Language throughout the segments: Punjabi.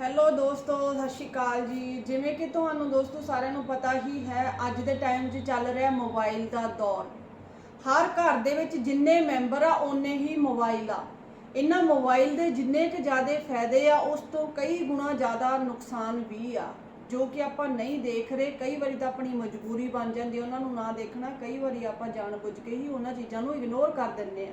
ਹੈਲੋ ਦੋਸਤੋ, ਸਤਿ ਸ਼੍ਰੀ ਅਕਾਲ ਜੀ। ਜਿਵੇਂ ਕਿ ਤੁਹਾਨੂੰ ਦੋਸਤੋ ਸਾਰਿਆਂ ਨੂੰ ਪਤਾ ਹੀ ਹੈ, ਅੱਜ ਦੇ ਟਾਈਮ 'ਚ ਚੱਲ ਰਿਹਾ ਮੋਬਾਈਲ ਦਾ ਦੌਰ। ਹਰ ਘਰ ਦੇ ਵਿੱਚ ਜਿੰਨੇ ਮੈਂਬਰ ਆ, ਓਨੇ ਹੀ ਮੋਬਾਈਲ ਆ। ਇਹਨਾਂ ਮੋਬਾਈਲ ਦੇ ਜਿੰਨੇ ਕੁ ਜ਼ਿਆਦਾ ਫਾਇਦੇ ਆ, ਉਸ ਤੋਂ ਕਈ ਗੁਣਾ ਜ਼ਿਆਦਾ ਨੁਕਸਾਨ ਵੀ ਆ। ਜੋ ਕਿ ਆਪਾਂ ਨਹੀਂ ਦੇਖ ਰਹੇ, ਕਈ ਵਾਰੀ ਤਾਂ ਆਪਣੀ ਮਜਬੂਰੀ ਬਣ ਜਾਂਦੀ ਉਹਨਾਂ ਨੂੰ ਨਾ ਦੇਖਣਾ, ਕਈ ਵਾਰੀ ਆਪਾਂ ਜਾਣਬੁੱਝ ਕੇ ਹੀ ਉਹਨਾਂ ਚੀਜ਼ਾਂ ਨੂੰ ਇਗਨੋਰ ਕਰ ਦਿੰਦੇ ਆ।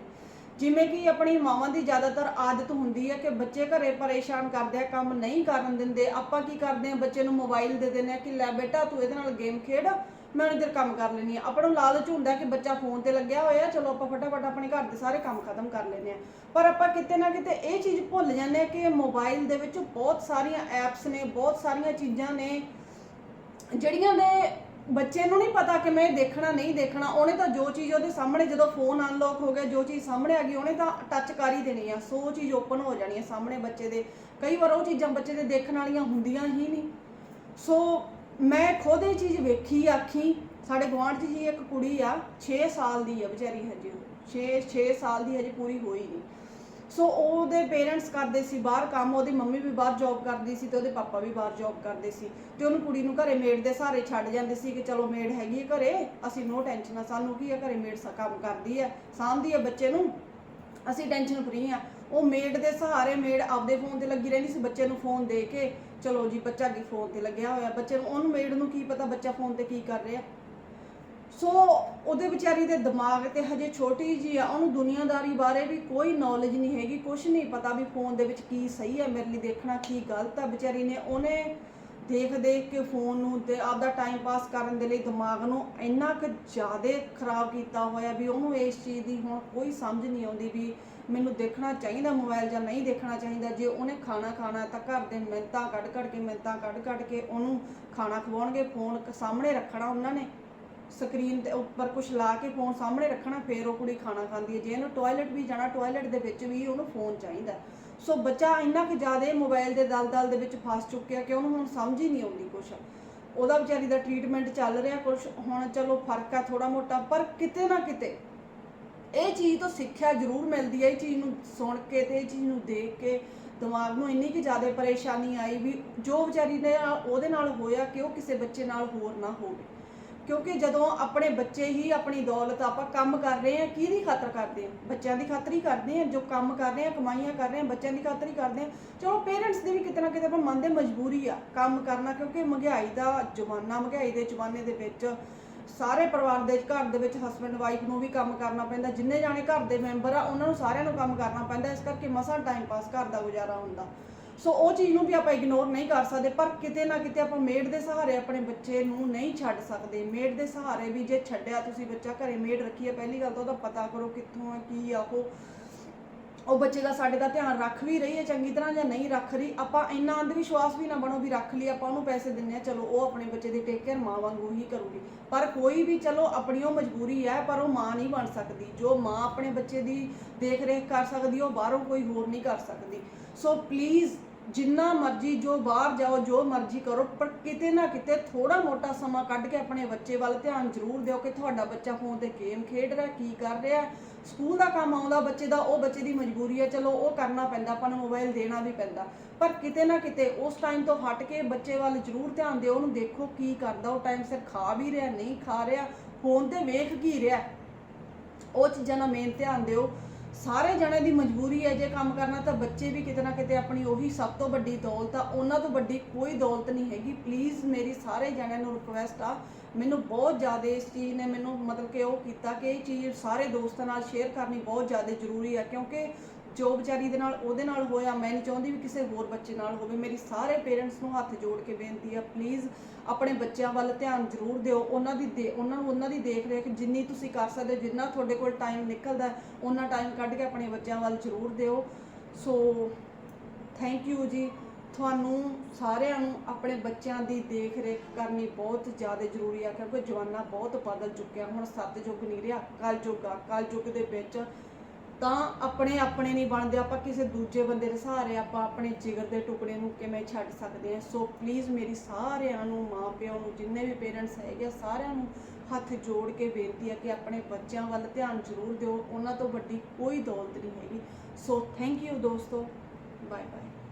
ਜਿਵੇਂ ਕਿ ਆਪਣੀ ਮਾਵਾਂ ਦੀ ਜ਼ਿਆਦਾਤਰ ਆਦਤ ਹੁੰਦੀ ਹੈ ਕਿ ਬੱਚੇ ਘਰੇ ਪਰੇਸ਼ਾਨ ਕਰਦੇ ਆ, ਕੰਮ ਨਹੀਂ ਕਰਨ ਦਿੰਦੇ। ਆਪਾਂ ਕੀ ਕਰਦੇ ਆ, ਬੱਚੇ ਨੂੰ ਮੋਬਾਈਲ ਦੇ ਦਿੰਦੇ ਆ ਕਿ ਲੈ ਬੇਟਾ ਤੂੰ ਇਹਦੇ ਨਾਲ ਗੇਮ ਖੇਡ, ਮੈਂ ਉਹਨੇ ਕੰਮ ਕਰ ਲੈਣੀ ਆ ਆਪਾਂ ਨੂੰ ਲਾਲਚ ਹੁੰਦਾ ਕਿ ਬੱਚਾ ਫੋਨ ਤੇ ਲੱਗਿਆ ਹੋਇਆ, ਚਲੋ ਆਪਾਂ ਫਟਾਫਟ ਆਪਣੇ ਘਰ ਦੇ ਸਾਰੇ ਕੰਮ ਖਤਮ ਕਰ ਲੈਂਦੇ ਆ ਪਰ ਆਪਾਂ ਕਿਤੇ ਨਾ ਕਿਤੇ ਇਹ ਚੀਜ਼ ਭੁੱਲ ਜਾਂਦੇ ਆ ਕਿ ਮੋਬਾਈਲ ਦੇ ਵਿੱਚ ਬਹੁਤ ਸਾਰੀਆਂ ਐਪਸ ਨੇ, ਬਹੁਤ ਸਾਰੀਆਂ ਚੀਜ਼ਾਂ ਨੇ, ਜਿਹੜੀਆਂ ਦੇ ਬੱਚੇ ਨੂੰ ਨਹੀਂ ਪਤਾ ਕਿ ਮੈਂ ਇਹ ਦੇਖਣਾ, ਨਹੀਂ ਦੇਖਣਾ। ਉਹਨੇ ਤਾਂ ਜੋ ਚੀਜ਼ ਉਹਦੇ ਸਾਹਮਣੇ ਜਦੋਂ ਫੋਨ ਅਨਲੌਕ ਹੋ ਗਿਆ, ਜੋ ਚੀਜ਼ ਸਾਹਮਣੇ ਆ ਗਈ, ਉਹਨੇ ਤਾਂ ਟੱਚ ਕਰ ਹੀ ਦੇਣੀ ਆ। ਸੋ ਚੀਜ਼ ਓਪਨ ਹੋ ਜਾਣੀ ਆ ਸਾਹਮਣੇ ਬੱਚੇ ਦੇ। ਕਈ ਵਾਰ ਉਹ ਚੀਜ਼ਾਂ ਬੱਚੇ ਦੇ ਦੇਖਣ ਵਾਲੀਆਂ ਹੁੰਦੀਆਂ ਹੀ ਨਹੀਂ। ਸੋ ਮੈਂ ਖੁਦ ਇਹ ਚੀਜ਼ ਵੇਖੀ, ਆਖੀ, ਸਾਡੇ ਗੁਆਂਢ 'ਚ ਹੀ ਇੱਕ ਕੁੜੀ ਆ 6 ਸਾਲ ਦੀ ਆ ਵਿਚਾਰੀ ਹਜੇ 6 6 ਸਾਲ ਦੀ ਹਜੇ ਪੂਰੀ ਹੋਈ ਨਹੀਂ। ਸੋ ਉਹਦੇ ਪੇਰੈਂਟਸ ਕਰਦੇ ਸੀ ਬਾਹਰ ਕੰਮ, ਉਹਦੀ ਮੰਮੀ ਵੀ ਬਾਹਰ ਜੌਬ ਕਰਦੀ ਸੀ ਤੇ ਉਹਦੇ ਪਾਪਾ ਵੀ ਬਾਹਰ ਜੌਬ ਕਰਦੇ ਸੀ। ਤੇ ਉਹਨੂੰ ਕੁੜੀ ਨੂੰ ਘਰੇ ਮੇਡ ਦੇ ਸਹਾਰੇ ਛੱਡ ਜਾਂਦੇ ਸੀ ਕਿ ਚਲੋ ਮੇਡ ਹੈਗੀ ਹੈ ਘਰੇ, ਅਸੀਂ ਨੋ ਟੈਨਸ਼ਨ ਆ, ਸਾਨੂੰ ਕੀ ਹੈ ਘਰੇ ਮੇਡ ਸਾ ਕੰਮ ਕਰਦੀ ਹੈ, ਸਾਂਭਦੀ ਹੈ ਬੱਚੇ ਨੂੰ, ਅਸੀਂ ਟੈਨਸ਼ਨ ਫਰੀ ਆ ਉਹ ਮੇਡ ਦੇ ਸਹਾਰੇ ਮੇਡ ਆਪਦੇ ਫੋਨ ਤੇ ਲੱਗੀ ਰਹਿੰਦੀ ਸੀ, ਬੱਚੇ ਨੂੰ ਫੋਨ ਦੇ ਕੇ, ਚਲੋ ਜੀ, ਬੱਚਾ ਕੀ ਫੋਨ ਤੇ ਲੱਗਿਆ ਹੋਇਆ, ਬੱਚੇ ਨੂੰ, ਉਹਨੂੰ ਮੇਡ ਨੂੰ ਕੀ ਪਤਾ ਬੱਚਾ ਫੋਨ ਤੇ ਕੀ ਕਰ ਰਿਹਾ। ਸੋ ਉਹਦੇ ਵਿਚਾਰੀ ਦੇ ਦਿਮਾਗ ਤੇ ਹਜੇ ਛੋਟੀ ਜੀ ਆ, ਉਹਨੂੰ ਦੁਨੀਆਦਾਰੀ ਬਾਰੇ ਵੀ ਕੋਈ ਨੌਲੇਜ ਨਹੀਂ ਹੈਗੀ ਕੁਝ ਨਹੀਂ ਪਤਾ ਵੀ ਫੋਨ ਦੇ ਵਿੱਚ ਕੀ ਸਹੀ ਹੈ, ਮੇਰੇ ਲਈ ਦੇਖਣਾ ਕੀ ਗਲਤ ਆ। ਵਿਚਾਰੀ ਨੇ ਉਹਨੇ ਦੇਖ ਦੇਖ ਕੇ ਫੋਨ ਨੂੰ ਤੇ ਆਪਦਾ ਟਾਈਮ ਪਾਸ ਕਰਨ ਦੇ ਲਈ ਦਿਮਾਗ ਨੂੰ ਇੰਨਾ ਕੁ ਜ਼ਿਆਦਾ ਖਰਾਬ ਕੀਤਾ ਹੋਇਆ ਵੀ ਉਹਨੂੰ ਇਸ ਚੀਜ਼ ਦੀ ਹੁਣ ਕੋਈ ਸਮਝ ਨਹੀਂ ਆਉਂਦੀ ਵੀ ਮੈਨੂੰ ਦੇਖਣਾ ਚਾਹੀਦਾ ਮੋਬਾਈਲ ਜਾਂ ਨਹੀਂ ਦੇਖਣਾ ਚਾਹੀਦਾ। ਜੇ ਉਹਨੇ ਖਾਣਾ ਖਾਣਾ ਤਾਂ ਘਰ ਦੇ ਮਿੰਤਾਂ ਕੱਢ ਕੱਢ ਕੇ ਮਿੰਤਾਂ ਕੱਢ ਕੱਢ ਕੇ ਉਹਨੂੰ ਖਾਣਾ ਖਵਾਉਣਗੇ ਫੋਨ ਸਾਹਮਣੇ ਰੱਖਣਾ ਉਹਨਾਂ ਨੇ। ਸਕਰੀਨ ਦੇ ਉੱਪਰ ਕੁਝ ਲਾ ਕੇ ਫੋਨ ਸਾਹਮਣੇ ਰੱਖਣਾ, ਫੇਰ ਉਹ ਕੁੜੀ ਖਾਣਾ ਖਾਂਦੀ ਹੈ। ਜੇ ਇਹਨੂੰ ਟਾਇਲਟ ਵੀ ਜਾਣਾ ਟਾਇਲਟ ਦੇ ਵਿੱਚ ਵੀ ਉਹਨੂੰ ਫੋਨ ਚਾਹੀਦਾ। ਸੋ ਬੱਚਾ ਇੰਨਾ ਕਿ ਜ਼ਿਆਦਾ ਮੋਬਾਈਲ ਦੇ ਦਲਦਲ ਦੇ ਵਿੱਚ ਫਸ ਚੁੱਕਿਆ ਕਿ ਉਹਨੂੰ ਹੁਣ ਸਮਝ ਹੀ ਨਹੀਂ ਆਉਂਦੀ ਕੁਝ ਉਹਦਾ ਵਿਚਾਰੀ ਦਾ ਟ੍ਰੀਟਮੈਂਟ ਚੱਲ ਰਿਹਾ ਕੁਝ ਹੁਣ ਚਲੋ ਫ਼ਰਕ ਆ ਥੋੜਾ ਮੋਟਾ, ਪਰ ਕਿਤੇ ਨਾ ਕਿਤੇ ਇਹ ਚੀਜ਼ ਤੋਂ ਸਿੱਖਿਆ ਜ਼ਰੂਰ ਮਿਲਦੀ ਹੈ। ਇਹ ਚੀਜ਼ ਨੂੰ ਸੁਣ ਕੇ ਤੇ ਇਹ ਚੀਜ਼ ਨੂੰ ਦੇਖ ਕੇ ਦਿਮਾਗ ਨੂੰ ਇੰਨੀ ਕਿ ਜ਼ਿਆਦਾ ਪਰੇਸ਼ਾਨੀ ਆਈ ਵੀ ਜੋ ਵਿਚਾਰੀ ਨੇ ਉਹਦੇ ਨਾਲ ਹੋਇਆ ਕਿ ਉਹ ਕਿਸੇ ਬੱਚੇ ਨਾਲ ਹੋਰ ਨਾ ਹੋਵੇ। ਕਿਉਂਕਿ ਜਦੋਂ ਆਪਣੇ ਬੱਚੇ ਹੀ ਆਪਣੀ ਦੌਲਤ ਆਪਾਂ ਕੰਮ ਕਰ ਰਹੇ ਹਾਂ, ਕਿਹਦੀ ਖਾਤਰ ਕਰਦੇ ਹਾਂ? ਬੱਚਿਆਂ ਦੀ ਖਾਤਰ ਹੀ ਕਰਦੇ ਹਾਂ, ਜੋ ਕੰਮ ਕਰ ਰਹੇ ਹਾਂ, ਕਮਾਈਆਂ ਕਰ ਰਹੇ ਹਾਂ, ਬੱਚਿਆਂ ਦੀ ਖਾਤਰ ਹੀ ਕਰਦੇ ਹਾਂ। ਚਲੋ ਪੇਰੈਂਟਸ ਦੀ ਵੀ ਕਿਤੇ ਨਾ ਕਿਤੇ ਆਪਾਂ ਮੰਨਦੇ ਮਜਬੂਰੀ ਆ ਕੰਮ ਕਰਨਾ, ਕਿਉਂਕਿ ਮਹਿੰਗਾਈ ਦਾ ਜ਼ਮਾਨਾ, ਮਹਿੰਗਾਈ ਦੇ ਜ਼ਮਾਨੇ ਦੇ ਵਿੱਚ ਸਾਰੇ ਪਰਿਵਾਰ ਦੇ ਘਰ ਦੇ ਵਿੱਚ ਹਸਬੰਡ ਵਾਈਫ ਨੂੰ ਵੀ ਕੰਮ ਕਰਨਾ ਪੈਂਦਾ, ਜਿੰਨੇ ਜਾਣੇ ਘਰ ਦੇ ਮੈਂਬਰ ਆ, ਉਹਨਾਂ ਨੂੰ ਸਾਰਿਆਂ ਨੂੰ ਕੰਮ ਕਰਨਾ ਪੈਂਦਾ, ਇਸ ਕਰਕੇ ਮਸਾਂ ਟਾਈਮ ਪਾਸ ਘਰ ਦਾ ਗੁਜ਼ਾਰਾ ਹੁੰਦਾ। ਸੋ ਉਹ ਚੀਜ਼ ਨੂੰ ਵੀ ਆਪਾਂ ਇਗਨੋਰ ਨਹੀਂ ਕਰ ਸਕਦੇ, ਪਰ ਕਿਤੇ ਨਾ ਕਿਤੇ ਆਪਾਂ ਮੇਡ ਦੇ ਸਹਾਰੇ ਆਪਣੇ ਬੱਚੇ ਨੂੰ ਨਹੀਂ ਛੱਡ ਸਕਦੇ। ਮੇਡ ਦੇ ਸਹਾਰੇ ਵੀ ਜੇ ਛੱਡਿਆ ਤੁਸੀਂ ਬੱਚਾ, ਘਰੇ ਮੇਡ ਰੱਖੀ ਹੈ, ਪਹਿਲੀ ਗੱਲ ਤਾਂ ਉਹਦਾ ਪਤਾ ਕਰੋ ਕਿੱਥੋਂ ਹੈ, ਕੀ ਆ ਉਹ। ਉਹ ਬੱਚੇ ਦਾ ਸਾਡੇ ਦਾ ਧਿਆਨ ਰੱਖ ਵੀ ਰਹੀ ਹੈ ਚੰਗੀ ਤਰ੍ਹਾਂ ਜਾਂ ਨਹੀਂ ਰੱਖ ਰਹੀ। ਆਪਾਂ ਇੰਨਾ ਅੰਧ ਵਿਸ਼ਵਾਸ ਵੀ ਨਾ ਬਣੋ ਵੀ ਰੱਖ ਲਈ ਆਪਾਂ ਉਹਨੂੰ ਪੈਸੇ ਦਿੰਨੇ ਆ ਚਲੋ ਉਹ ਆਪਣੇ ਬੱਚੇ ਦੀ ਟੇਕ ਕੇਅਰ ਮਾਂ ਵਾਂਗੂ ਹੀ ਕਰੂਗੀ। ਪਰ ਕੋਈ ਵੀ ਚਲੋ ਆਪਣੀ ਉਹ ਮਜਬੂਰੀ ਹੈ, ਪਰ ਉਹ ਮਾਂ ਨਹੀਂ ਬਣ ਸਕਦੀ। ਜੋ ਮਾਂ ਆਪਣੇ ਬੱਚੇ ਦੀ ਦੇਖ ਰੇਖ ਕਰ ਸਕਦੀ, ਉਹ ਬਾਹਰੋਂ ਕੋਈ ਹੋਰ ਨਹੀਂ ਕਰ ਸਕਦੀ। ਸੋ ਪਲੀਜ਼ ਜਿੰਨਾ ਮਰਜ਼ੀ ਜੋ ਬਾਹਰ ਜਾਓ, ਜੋ ਮਰਜ਼ੀ ਕਰੋ, ਪਰ ਕਿਤੇ ਨਾ ਕਿਤੇ ਥੋੜਾ ਮੋਟਾ ਸਮਾਂ ਕੱਢ ਕੇ ਆਪਣੇ ਬੱਚੇ ਵੱਲ ਧਿਆਨ ਜ਼ਰੂਰ ਦਿਓ ਕਿ ਤੁਹਾਡਾ ਬੱਚਾ ਫੋਨ ਤੇ ਗੇਮ ਖੇਡ ਰਿਹਾ, ਕੀ ਕਰ ਰਿਹਾ। ਸਕੂਲ ਦਾ ਕੰਮ ਆਉਂਦਾ ਬੱਚੇ ਦਾ, ਉਹ ਬੱਚੇ ਦੀ ਮਜਬੂਰੀ ਹੈ, ਚਲੋ ਉਹ ਕਰਨਾ ਪੈਂਦਾ, ਆਪਾਂ ਨੂੰ ਮੋਬਾਈਲ ਦੇਣਾ ਵੀ ਪੈਂਦਾ। ਪਰ ਕਿਤੇ ਨਾ ਕਿਤੇ ਉਸ ਟਾਈਮ ਤੋਂ ਹਟ ਕੇ ਬੱਚੇ ਵੱਲ ਜ਼ਰੂਰ ਧਿਆਨ ਦਿਓ, ਉਹਨੂੰ ਦੇਖੋ ਕੀ ਕਰਦਾ, ਉਹ ਟਾਈਮ ਸਿਰ ਖਾ ਵੀ ਰਿਹਾ, ਨਹੀਂ ਖਾ ਰਿਹਾ, ਫੋਨ ਤੇ ਵੇਖ ਕੀ ਰਿਹਾ। ਉਹ ਚੀਜ਼ਾਂ ਦਾ ਮੇਨ ਧਿਆਨ ਦਿਓ। ਸਾਰੇ ਜਣੇ ਦੀ ਮਜਬੂਰੀ ਹੈ ਜੇ ਕੰਮ ਕਰਨਾ ਤਾਂ ਬੱਚੇ ਵੀ ਕਿਤੇ ਨਾ ਕਿਤੇ ਆਪਣੀ ਉਹੀ ਸਭ ਤੋਂ ਵੱਡੀ ਦੌਲਤ ਆ, ਉਹਨਾਂ ਤੋਂ ਵੱਡੀ ਕੋਈ ਦੌਲਤ ਨਹੀਂ ਹੈਗੀ। ਪਲੀਜ਼ ਮੇਰੀ ਸਾਰੇ ਜਣਿਆਂ ਨੂੰ ਰਿਕੁਐਸਟ ਆ, ਮੈਨੂੰ ਬਹੁਤ ਜ਼ਿਆਦਾ ਇਸ ਚੀਜ਼ ਨੇ ਮੈਨੂੰ ਮਤਲਬ ਕਿ ਉਹ ਕੀਤਾ ਕਿ ਇਹ ਚੀਜ਼ ਸਾਰੇ ਦੋਸਤਾਂ ਨਾਲ ਸ਼ੇਅਰ ਕਰਨੀ ਬਹੁਤ ਜ਼ਿਆਦਾ ਜ਼ਰੂਰੀ ਆ, ਕਿਉਂਕਿ ਜੋ ਵਿਚਾਰੀ ਦੇ ਨਾਲ, ਉਹਦੇ ਨਾਲ ਹੋਇਆ, ਮੈਂ ਨਹੀਂ ਚਾਹੁੰਦੀ ਵੀ ਕਿਸੇ ਹੋਰ ਬੱਚੇ ਨਾਲ ਹੋਵੇ। ਮੇਰੀ ਸਾਰੇ ਪੇਰੈਂਟਸ ਨੂੰ ਹੱਥ ਜੋੜ ਕੇ ਬੇਨਤੀ ਆ ਪਲੀਜ਼ ਆਪਣੇ ਬੱਚਿਆਂ ਵੱਲ ਧਿਆਨ ਜ਼ਰੂਰ ਦਿਓ। ਉਹਨਾਂ ਦੀ ਦੇ, ਉਹਨਾਂ ਨੂੰ, ਉਹਨਾਂ ਦੀ ਦੇਖ ਰੇਖ ਜਿੰਨੀ ਤੁਸੀਂ ਕਰ ਸਕਦੇ ਹੋ, ਜਿੰਨਾ ਤੁਹਾਡੇ ਕੋਲ ਟਾਈਮ ਨਿਕਲਦਾ ਉਹਨਾਂ ਟਾਈਮ ਕੱਢ ਕੇ ਆਪਣੇ ਬੱਚਿਆਂ ਵੱਲ ਜ਼ਰੂਰ ਦਿਓ। ਸੋ ਥੈਂਕ ਯੂ ਜੀ। ਤੁਹਾਨੂੰ ਸਾਰਿਆਂ ਨੂੰ ਆਪਣੇ ਬੱਚਿਆਂ ਦੀ ਦੇਖ ਰੇਖ ਕਰਨੀ ਬਹੁਤ ਜ਼ਿਆਦਾ ਜ਼ਰੂਰੀ ਆ, ਕਿਉਂਕਿ ਜਵਾਨਾ ਬਹੁਤ ਬਦਲ ਚੁੱਕਿਆ ਹੁਣ ਸਤਯੁੱਗ ਨਹੀਂ ਰਿਹਾ ਕਲਯੁੱਗ ਆ ਕਲਯੁੱਗ ਦੇ ਵਿੱਚ ਤਾਂ ਆਪਣੇ ਆਪਣੇ ਨਹੀਂ ਬਣਦੇ ਆਪਾਂ ਕਿਸੇ ਦੂਜੇ ਬੰਦੇ ਦੇ ਸਹਾਰੇ ਆਪਾਂ ਆਪਣੇ ਜਿਗਰ ਦੇ ਟੁਕੜੇ ਨੂੰ ਕਿਵੇਂ ਛੱਡ ਸਕਦੇ ਹਾਂ। ਸੋ ਪਲੀਜ਼ ਮੇਰੀ ਸਾਰਿਆਂ ਨੂੰ ਮਾਂ ਪਿਓ ਨੂੰ ਜਿੰਨੇ ਵੀ ਪੇਰੈਂਟਸ ਹੈਗੇ ਆ, ਸਾਰਿਆਂ ਨੂੰ ਹੱਥ ਜੋੜ ਕੇ ਬੇਨਤੀ ਹੈ ਕਿ ਆਪਣੇ ਬੱਚਿਆਂ ਵੱਲ ਧਿਆਨ ਜ਼ਰੂਰ ਦਿਓ। ਉਹਨਾਂ ਤੋਂ ਵੱਡੀ ਕੋਈ ਦੌਲਤ ਨਹੀਂ ਹੈਗੀ। ਸੋ ਥੈਂਕ ਯੂ ਦੋਸਤੋ। Bye bye